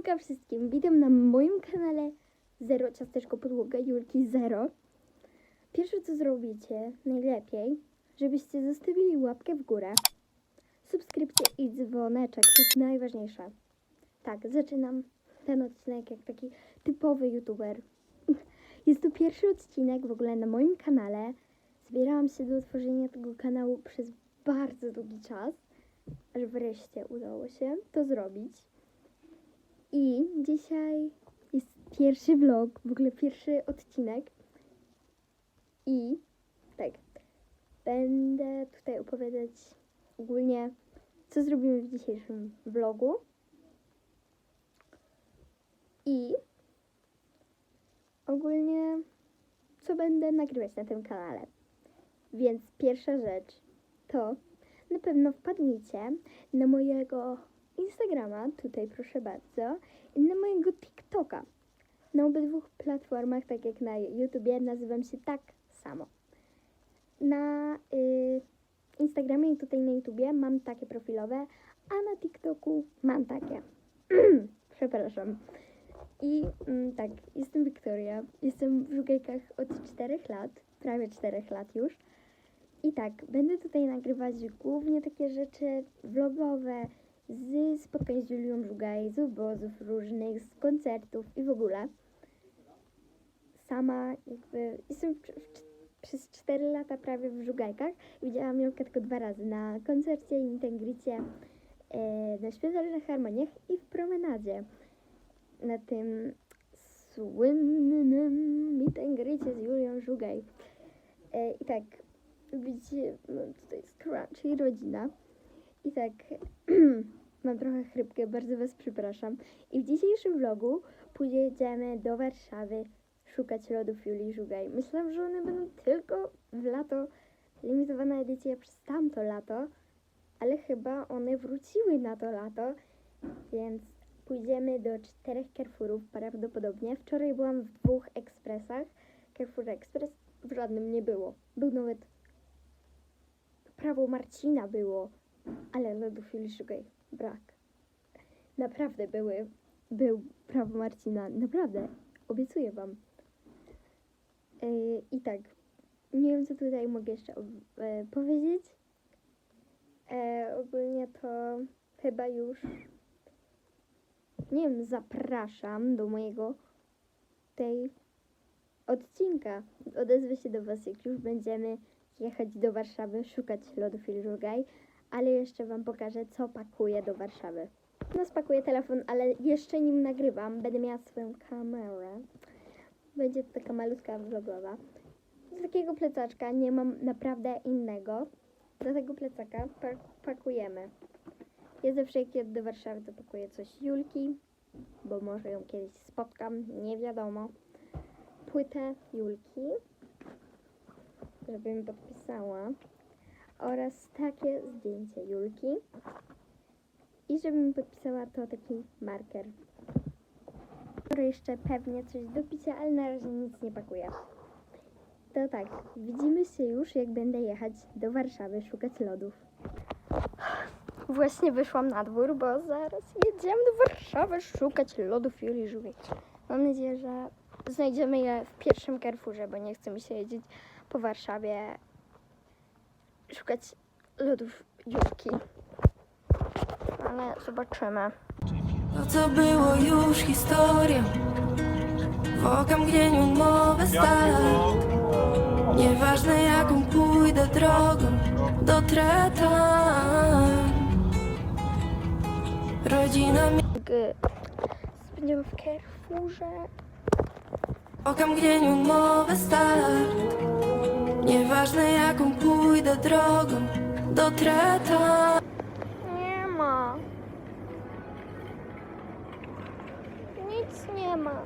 Siemka wszystkim, witam na moim kanale Zero Ciasteczko Podłoga Julki Zero. Pierwsze co zrobicie, najlepiej, żebyście zostawili łapkę w górę, subskrypcję i dzwoneczek, to jest najważniejsze. Tak, zaczynam ten odcinek jak taki typowy youtuber. Jest to pierwszy odcinek w ogóle na moim kanale. Zbierałam się do tworzenia tego kanału przez bardzo długi czas, aż wreszcie udało się to zrobić. Dzisiaj jest pierwszy vlog, w ogóle pierwszy odcinek. I tak, będę tutaj opowiadać ogólnie, co zrobimy w dzisiejszym vlogu. I ogólnie, co będę nagrywać na tym kanale. Więc pierwsza rzecz to na pewno wpadnijcie na mojego Instagrama, tutaj proszę bardzo, i na mojego TikToka. Na obydwu platformach, tak jak na YouTubie, nazywam się tak samo. Na y, Instagramie i tutaj na YouTubie mam takie profilowe, a na TikToku mam takie. Przepraszam. I mm, tak, jestem Wiktoria. Jestem w żugajkach od 4 lat, prawie 4 lat już. I tak, będę tutaj nagrywać głównie takie rzeczy vlogowe z spotkań z Julią Żugaj, z obozów różnych, z koncertów i w ogóle. Sama jakby jestem przez 4 lata prawie w Żugajkach. Widziałam Julkę tylko dwa razy na koncercie i Intengricie, e, na śpiewanych harmoniach i w promenadzie. Na tym słynnym Intengricie z Julią Żugaj. E, I tak, widzicie, mam tutaj scratch i rodzina. I tak, mam trochę chrypkę, bardzo Was przepraszam. I w dzisiejszym vlogu pójdziemy do Warszawy szukać lodów Julii Żugaj. Myślałam, że one będą tylko w lato, limitowana edycja przez tamto lato, ale chyba one wróciły na to lato, więc pójdziemy do czterech Carrefourów prawdopodobnie. Wczoraj byłam w dwóch ekspresach. Carrefour Express w żadnym nie było. Był nawet prawo Marcina było, ale lodów Julii Żugaj brak. Naprawdę były, był prawo Marcina, naprawdę, obiecuję wam. Yy, I tak, nie wiem co tutaj mogę jeszcze e, powiedzieć. E, ogólnie to chyba już, nie wiem, zapraszam do mojego tej odcinka. Odezwę się do Was, jak już będziemy jechać do Warszawy, szukać lodów i żugaj, ale jeszcze Wam pokażę, co pakuję do Warszawy. No, spakuję telefon, ale jeszcze nim nagrywam, będę miała swoją kamerę. Będzie to taka malutka vlogowa. Z takiego plecaczka nie mam naprawdę innego. Do tego plecaka pa- pakujemy. Ja zawsze jak jadę do Warszawy, to pakuję coś Julki, bo może ją kiedyś spotkam, nie wiadomo. Płytę Julki, żeby mi podpisała. Oraz takie zdjęcie Julki. I żeby mi podpisała to taki marker. Skoro jeszcze pewnie coś do picia, ale na razie nic nie pakuję. To tak, widzimy się już, jak będę jechać do Warszawy szukać lodów. Właśnie wyszłam na dwór, bo zaraz jedziemy do Warszawy szukać lodów Julii Żółwiek. Mam nadzieję, że znajdziemy je w pierwszym Carrefourze, bo nie chcę mi się jeździć po Warszawie szukać lodów Julki. Ale zobaczymy. To co było już historią W okamgnieniu nowy start Nieważne jaką pójdę drogą Dotrę tam Rodzina mi Będziemy w Carrefourze. W okamgnieniu nowy start Nieważne jaką pójdę drogą Dotrę tam Nie ma. Nic nie ma.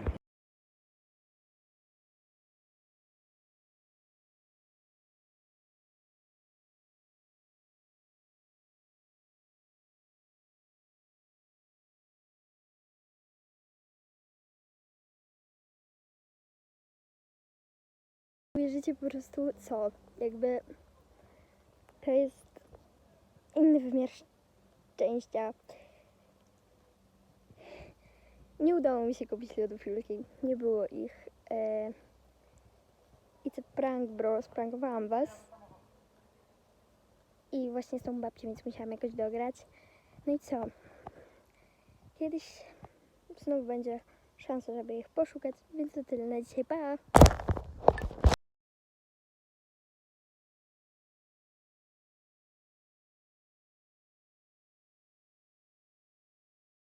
Wierzycie po prostu co? Jakby to jest inny wymiar szczęścia. nie udało mi się kupić lodówki, nie było ich. E, I co prank, bro, sprankowałam was. I właśnie z tą babcią, więc musiałam jakoś dograć. No i co? Kiedyś znowu będzie szansa, żeby ich poszukać, więc to tyle na dzisiaj. Pa!